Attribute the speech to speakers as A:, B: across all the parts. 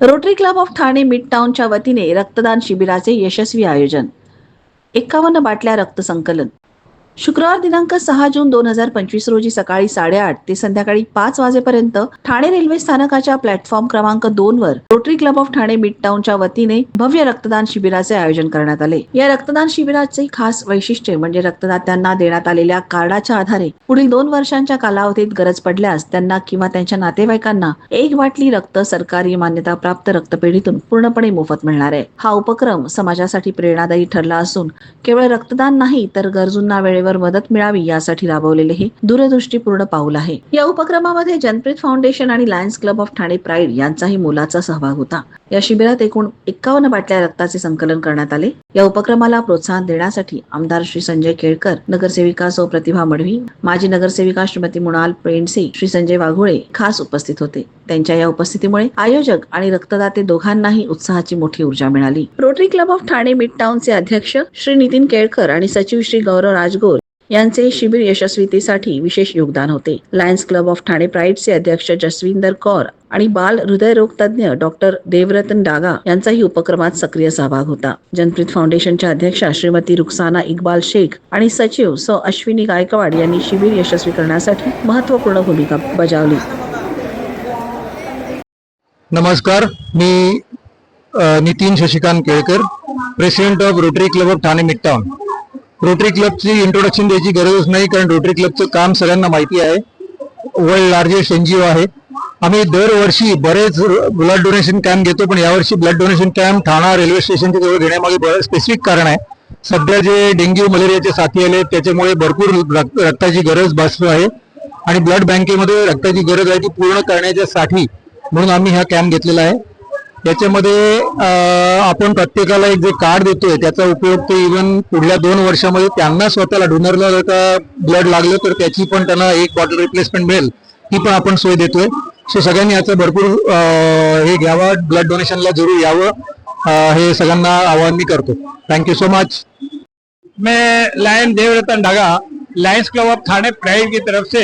A: Rotary club of Thane mid टाउनच्या वतीने रक्तदान शिबिराचे यशस्वी आयोजन. एक्कावन्न बाटल्या रक्त संकलन. शुक्रवार दिनांक सहा जून दोन हजार पंचवीस रोजी सकाळी साडेआठ ते संध्याकाळी पाच वाजेपर्यंत ठाणे रेल्वे स्थानकाच्या प्लॅटफॉर्म क्रमांक दोन वर rotary club of Thane mid टाऊनच्या वतीने भव्य रक्तदान शिबिराचे आयोजन करण्यात आले. या रक्तदान शिबिराचे खास वैशिष्ट्य म्हणजे रक्तदात्यांना देण्यात आलेल्या कार्डाच्या आधारे पुढील दोन वर्षांच्या कालावधीत गरज पडल्यास त्यांना किंवा त्यांच्या नातेवाईकांना एक बाटली रक्त सरकारी मान्यताप्राप्त रक्तपेढीतून पूर्णपणे मोफत मिळणार आहे. हा उपक्रम समाजासाठी प्रेरणादायी ठरला असून केवळ रक्तदान नाही तर गरजूंना वेळेवर मदत मिळावी यासाठी राबवलेले हे दूरदृष्टीपूर्ण पाऊल आहे. या उपक्रमामध्ये जनप्रीत फाउंडेशन आणि lions club of Thane pride यांचाही मोलाचा सहभाग होता. या शिबिरात एकूण एक्कावन्न बाटल्या रक्ताचे संकलन करण्यात आले. या उपक्रमाला प्रोत्साहन देण्यासाठी आमदार श्री संजय केळकर नगरसेविका सौ प्रतिभा मडवी माजी नगरसेविका श्रीमती मृणाल पेंडसे श्री संजय वाघोळे खास उपस्थित होते. त्यांच्या या उपस्थितीमुळे आयोजक आणि रक्तदाते दोघांनाही उत्साहाची मोठी ऊर्जा मिळाली. Rotary club of Thane mid टाउनचे अध्यक्ष श्री नितीन केळकर आणि सचिव श्री गौरव राजगोर यांचे शिबिर यशस्वीतेसाठी विशेष योगदान होते. लायन्स क्लब ऑफ ठाणे प्राईडचे अध्यक्ष जसविंदर कौर आणि बाल हृदयरोग तज्ञ डॉक्टर देवरतन डागा यांचाही उपक्रमात सक्रिय सहभाग होता. जनप्रीत फाउंडेशनच्या अध्यक्षा श्रीमती रुखसाना इक्बाल शेख आणि सचिव स. अश्विनी गायकवाड यांनी शिबिर यशस्वी करण्यासाठी महत्त्वपूर्ण भूमिका बजावली.
B: नमस्कार. मी Nitin Shashikant Kelkar president of rotary club of Thane midtown rotary क्लबची introduction द्यायची गरजच नाही कारण रोटरी क्लबचं काम सगळ्यांना माहिती आहे. वर्ल्ड लार्जेस्ट ओ आहे. आम्ही दरवर्षी बरेच ब्लड डोनेशन कॅम्प घेतो पण यावर्षी blood donation camp Thane railway स्टेशनच्या जवळ घेण्यामागे बरं स्पेसिफिक कारण आहे. सध्या जे डेंग्यू मलेरियाचे साथी आले त्याच्यामुळे भरपूर रक्त- रक्ताची गरज भासतो आहे. आणि ब्लड बँकेमध्ये रक्ताची गरज आहे ती पूर्ण करण्याच्यासाठी म्हणून आम्ही हा कॅम्प घेतलेला आहे. याच्यामध्ये आपण प्रत्येकाला एक जे कार्ड देतोय त्याचा उपयोग ते इव्हन पुढल्या दोन वर्षामध्ये त्यांना स्वतःला डोनरला जर का ब्लड लागलं तर त्याची पण त्यांना एक बॉटल रिप्लेसमेंट मिळेल. ती पण आपण सोय देतोय. सो सगळ्यांनी याचा भरपूर हे घ्यावं ब्लड डोनेशनला जरूर यावं. हे सगळ्यांना आवाहन मी करतो. थँक्यू सो मच
C: मैं lion Devratan Dhaga lions club of Thane pride की तरफ से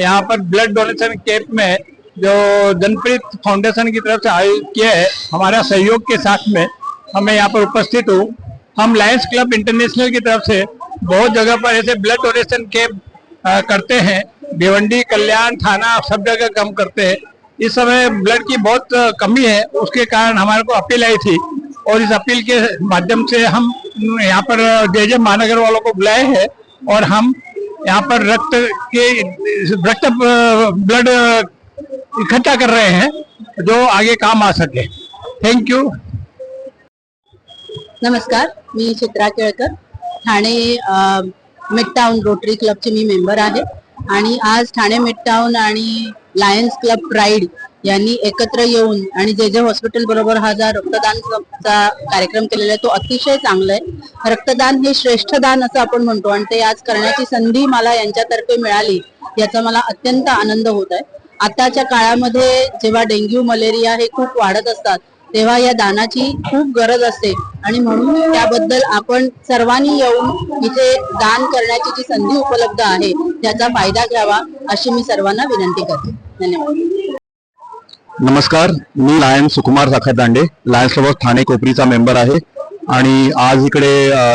C: यहाँ पर ब्लड डोनेशन कैंप में जो जनप्रीत फाउंडेशन की तरफ़ से आयोजित किया है, हमारा सहयोग के साथ में हमें यहाँ पर उपस्थित हूँ। हम लायंस क्लब इंटरनेशनल की तरफ़ से बहुत जगह पर ऐसे ब्लड डोनेशन कैंप करते हैं। भिवंडी, कल्याण, थाना, सब जगह कम करते हैं। इस समय ब्लड की बहुत कमी है। उसके कारण हमारे को अपील आई थी और इस अपील के माध्यम से हम यहाँ पर जय जय महानगर वालों को बुलाए हैं और हम यहाँ पर रक्त के, रक्त ब्लड इकट्ठा कर रहे हैं जो आगे काम आ सके। थैंक यू
D: नमस्कार मी चित्रा केळकर. ठाणे मिडटाऊन रोटरी क्लबचे मी मेंबर आहे. आणि आज ठाणे मिडटाऊन आणि लायन्स क्लब प्राईड यांनी एकत्र येऊन आणि जे जे हॉस्पिटल बरोबर हा जा रक्तदान चा कार्यक्रम केलेला आहे तो अतिशय चांगला आहे. रक्तदान हे श्रेष्ठ दान असं आपण म्हणतो आणि ते आज करण्याची संधी मला यांच्यातर्फे मिळाली याचा मला अत्यंत आनंद होत आहे. आताच्या काळामध्ये जेव्हा डेंग्यू मलेरिया हे खूप वाढत असतात तेव्हा या दानाची खूप गरज असते. आणि म्हणून त्याबद्दल आपण सर्वांनी येऊन इथे दान करण्याची जी संधी उपलब्ध आहे त्याचा फायदा घ्यावा अशी मी सर्वांना विनंती करते. धन्यवाद.
B: नमस्कार मी लायन सुकुमार साखर दांडे लायन्स ठाणे कोपरीचा मेंबर आहे. आणि आज इकडे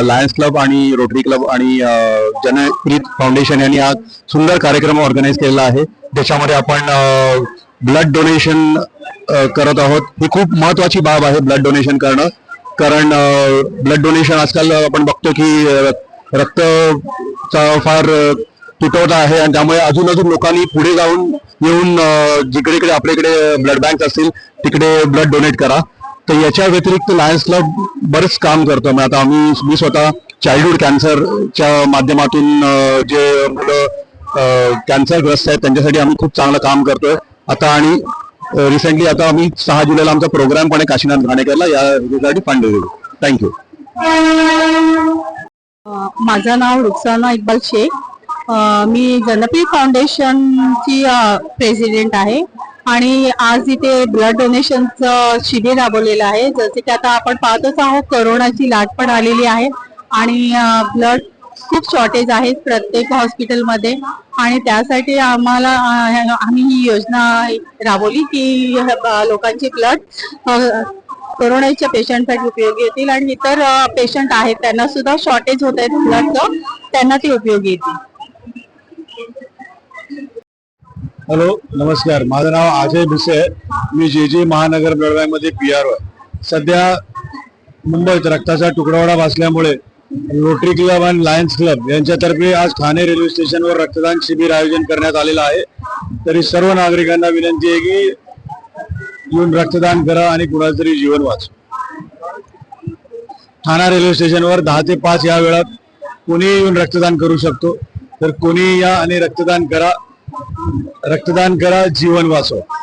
B: लायन्स क्लब आणि रोटरी क्लब आणि जनप्रीत फाउंडेशन यांनी आज सुंदर कार्यक्रम ऑर्गनाईज केलेला आहे. ज्याच्यामध्ये आपण ब्लड डोनेशन करत आहोत. ही खूप महत्वाची बाब आहे ब्लड डोनेशन करणं. कारण ब्लड डोनेशन आजकाल आपण बघतो की रक्तचा फार तुटवता आहे आणि त्यामुळे अजून अजून लोकांनी पुढे जाऊन येऊन जिकडे इकडे आपल्याकडे ब्लड बँक असतील तिकडे ब्लड डोनेट करा. तर याच्या व्यतिरिक्त लायन्स क्लब बरंच काम करतो. मग आता आम्ही मी स्वतः चाइल्डहुड कॅन्सरच्या माध्यमातून जे मुलं कॅन्सरग्रस्त आहेत त्यांच्यासाठी आम्ही खूप चांगलं काम करतोय. आता आणि रिसेंटली आता आम्ही सहा जुलैला आमचा प्रोग्राम पण आहे काशीनाथ घाणेकरला यासाठी फंड देऊ. थँक्यू
D: माझं नाव रुखसाना इक्बाल शेख. मी जनप्रिय फाउंडेशनची प्रेसिडेंट आहे. आणि आज इथे ब्लड डोनेशनचं शिबिर राबवलेलं आहे. जसे की आता आपण पाहतोच आहोत करोनाची लाट पण आलेली आहे आणि ब्लड
E: खूप शॉर्टेज आहे प्रत्येक हॉस्पिटलमध्ये आणि त्यासाठी आम्हाला आम्ही ही योजना राबवली की लोकांची लोकांचे ब्लड कोरोनाच्या पेशंटसाठी उपयोगी येतील. आणि इतर पेशंट आहेत त्यांना सुद्धा शॉर्टेज होत आहेत ब्लडचं त्यांना ते उपयोगी येतील.
F: हॅलो नमस्कार. माझं नाव अजय भिसे आहे. मी जे जे महानगर मेळव्यामध्ये पी आर आहे सध्या मुंबईत रक्ताचा तुकडवाडा भासल्यामुळे रोटरी क्लब आणि लायन्स क्लब यांच्यातर्फे आज ठाणे रेल्वे स्टेशनवर रक्तदान शिबिर आयोजन करण्यात आलेलं आहे. तरी सर्व नागरिकांना विनंती आहे की येऊन रक्तदान करा आणि कुणाचं तरी जीवन वाच ठाणा रेल्वे स्टेशनवर दहा ते पाच या वेळात कोणी येऊन रक्तदान करू शकतो. तर कोणी या आणि रक्तदान करा. रक्तदान करा जीवन वाचवा.